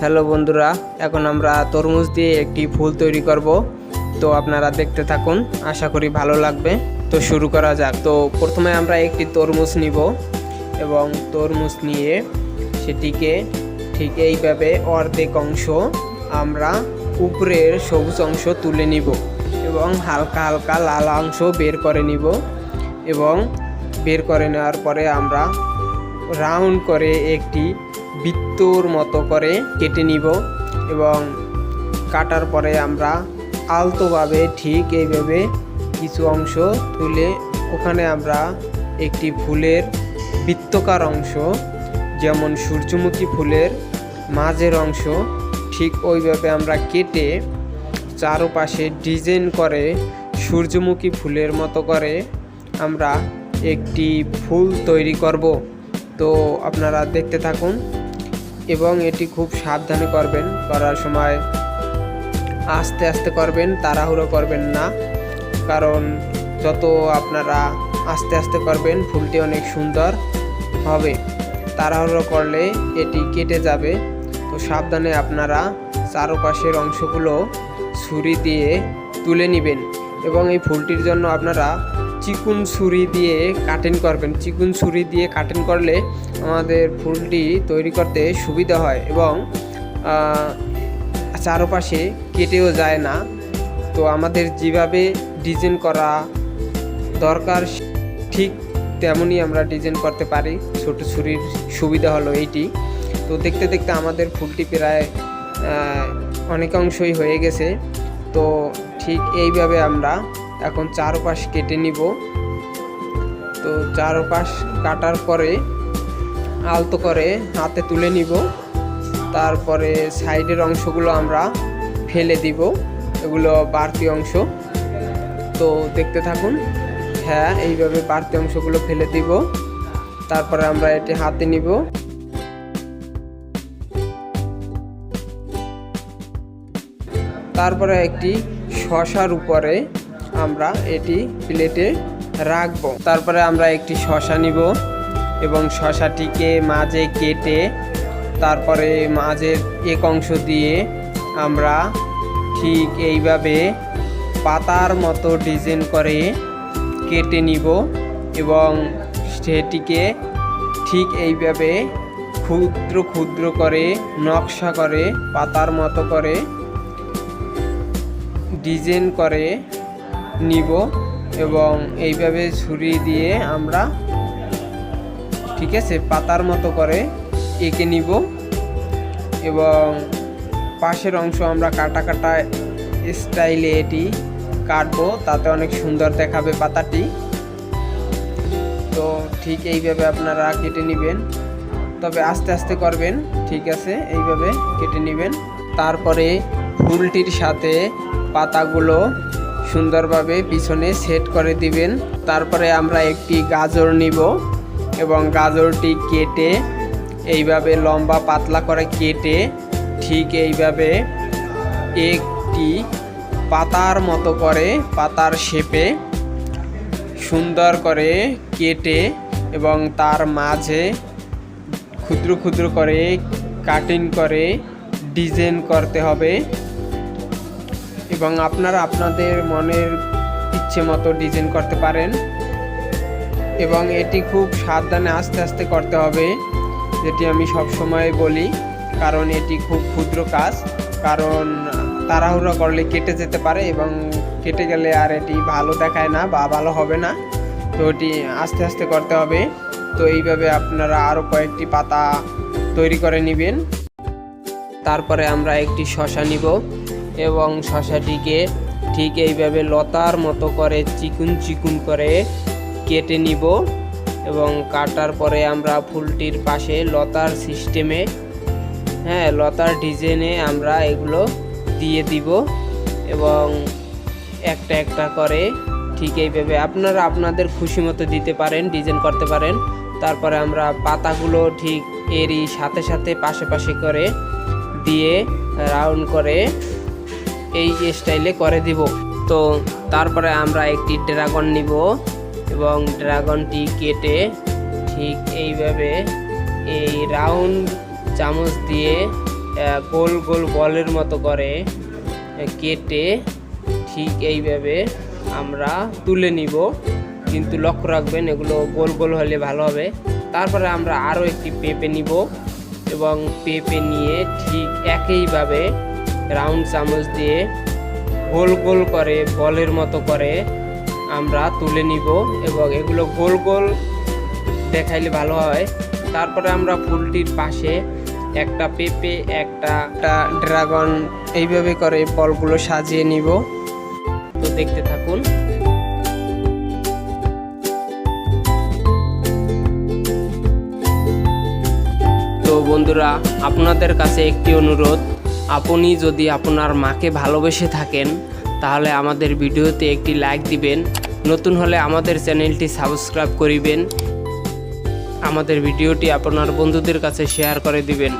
Hello বন্ধুরা, এখন আমরা তরমুজ দিয়ে একটি ফুল তৈরি করব। তো আপনারা দেখতে থাকুন, আশা করি ভালো লাগবে। তো শুরু করা যাক। তো প্রথমে আমরা একটি তরমুজ নিব এবং তরমুজ নিয়ে সেটিকে ঠিক এইভাবে অর্ধেক অংশ আমরা উপরের সবুজ অংশ তুলে নিব এবং হালকা হালকা লাল অংশ বের করে নিব এবং বের করে নেওয়ার পরে আমরা রাউন্ড করে একটি বৃত্তর মতো করে কেটে নিব এবং কাটার পরে আমরা আলতোভাবে ঠিক এইভাবে কিছু অংশ তুলে ওখানে আমরা একটি ফুলের বৃত্তকার অংশ, যেমন সূর্যমুখী ফুলের মাঝের অংশ, ঠিক ওইভাবে আমরা কেটে চারপাশে ডিজাইন করে সূর্যমুখী ফুলের মতো করে আমরা একটি ফুল তৈরি করব। তো আপনারা দেখতে থাকুন। এবং এটি খুব সাবধানে করবেন। করার সময় আস্তে আস্তে করবেন, তাড়াহুড়ো করবেন না। কারণ যত আপনারা আস্তে আস্তে করবেন, ফুলটি অনেক সুন্দর হবে। তাড়াহুড়ো করলে এটি কেটে যাবে। তো সাবধানে আপনারা চারপাশের অংশগুলো ছুরি দিয়ে তুলে নেবেন এবং এই ফুলটির জন্য আপনারা চিকুন ছুরি দিয়ে কাটিং করবেন। চিকুন ছুরি দিয়ে কাটিং করলে আমাদের ফুলটি তৈরি করতে সুবিধা হয় এবং চারপাশে কেটেও যায় না। তো আমাদের যেভাবে ডিজাইন করা দরকার, ঠিক তেমনই আমরা ডিজাইন করতে পারি। ছোট ছুরির সুবিধা হলো এইটি। তো দেখতে দেখতে আমাদের ফুলটি প্রায় অনেকাংশই হয়ে গেছে। তো ঠিক এইভাবে আমরা এখন চারপাশ কেটে নিব। তো চারপাশ কাটার পরে আলতো করে হাতে তুলে নিব। তারপরে সাইডের অংশগুলো আমরা ফেলে দিব, এগুলো বাড়তি অংশ। তো দেখতে থাকুন হ্যাঁ এইভাবে বাড়তি অংশগুলো ফেলে দিব। তারপরে আমরা এটি হাতে নিব। তারপরে একটি শশার উপরে আমরা এটি প্লেটে রাখব। তারপরে আমরা একটি শশা নিব এবং শশাটিকে মাঝে কেটে তারপরে মাঝের এক অংশ দিয়ে আমরা ঠিক এইভাবে পাতার মতো ডিজাইন করে কেটে নিব এবং সেটিকে ঠিক এইভাবে ক্ষুদ্র ক্ষুদ্র করে, নকশা করে, পাতার মতো করে ডিজাইন করে নিব এবং এইভাবে ছুরি দিয়ে আমরা, ঠিক আছে, পাতার মতো করে এঁকে নিব এবং পাশের অংশ আমরা কাটা কাটা স্টাইলে এটি কাটবো, তাতে অনেক সুন্দর দেখাবে পাতাটি। তো ঠিক এইভাবে আপনারা কেটে নেবেন। তবে আস্তে আস্তে করবেন, ঠিক আছে, এইভাবে কেটে নেবেন। তারপরে ফুলটির সাথে পাতাগুলো সুন্দরভাবে পিছনে সেট করে দিবেন। তারপরে আমরা একটি গাজর নিব এবং গাজরটি কেটে এইভাবে লম্বা পাতলা করে কেটে ঠিক এইভাবে একটি পাতার মতো করে পাতার শেপে সুন্দর করে কেটে এবং তার মাঝে ক্ষুদ্র ক্ষুদ্র করে কাটিং করে ডিজাইন করতে হবে। এবং আপনারা আপনাদের মনের ইচ্ছে মতো ডিজাইন করতে পারেন। এবং এটি খুব সাবধানে আস্তে আস্তে করতে হবে, যেটি আমি সব সময় বলি, কারণ এটি খুব ক্ষুদ্র কাজ, কারণ তাড়াহুড়ো করলে কেটে যেতে পারে এবং কেটে গেলে আর এটি ভালো দেখায় না বা ভালো হবে না। তো এটি আস্তে আস্তে করতে হবে। তো এইভাবে আপনারা আরও কয়েকটি পাতা তৈরি করে নেবেন। তারপরে আমরা একটি শশা নিব। এবং শশাটিকে ঠিক এইভাবে লতার মতো করে চিকুন চিকুন করে কেটে নিব এবং কাটার পরে আমরা ফুলটির পাশে লতার সিস্টেমে হ্যাঁ লতার ডিজাইনে আমরা এগুলো দিয়ে দিব এবং একটা একটা করে ঠিক এইভাবে আপনারা আপনাদের খুশি মতো দিতে পারেন, ডিজাইন করতে পারেন। তারপরে আমরা পাতাগুলো ঠিক এরই সাথে সাথে পাশে পাশে করে দিয়ে রাউন্ড করে এই স্টাইলে করে দিব। তো তারপরে আমরা একটি ড্রাগন নিব এবং ড্রাগনটি কেটে ঠিক এইভাবে এই রাউন্ড চামচ দিয়ে গোল গোল বলের মতো করে কেটে ঠিক এইভাবে আমরা তুলে নিব। কিন্তু লক্ষ্য রাখবেন, এগুলো গোল গোল হলে ভালো হবে। তারপরে আমরা আরও একটি পেঁপে নিব এবং পেঁপে নিয়ে ঠিক একইভাবে রাউন্ড চামচ দিয়ে গোল গোল করে, বলের মতো করে আমরা তুলে নিব এবং এগুলো গোল গোল দেখাইলে ভালো হয়। তারপরে আমরা ফুলটির পাশে একটা পেঁপে, একটা একটা ড্রাগন এইভাবে করে বলগুলো সাজিয়ে নিব। তো দেখতে থাকুন। তো বন্ধুরা, আপনাদের কাছে একটি অনুরোধ আপনি যদি আপনার মাকে ভালোবেসে থাকেন, তাহলে আমাদের ভিডিওতে একটি লাইক দিবেন। নতুন হলে আমাদের চ্যানেলটি সাবস্ক্রাইব করিবেন। আমাদের ভিডিওটি আপনার বন্ধুদের কাছে শেয়ার করে দিবেন।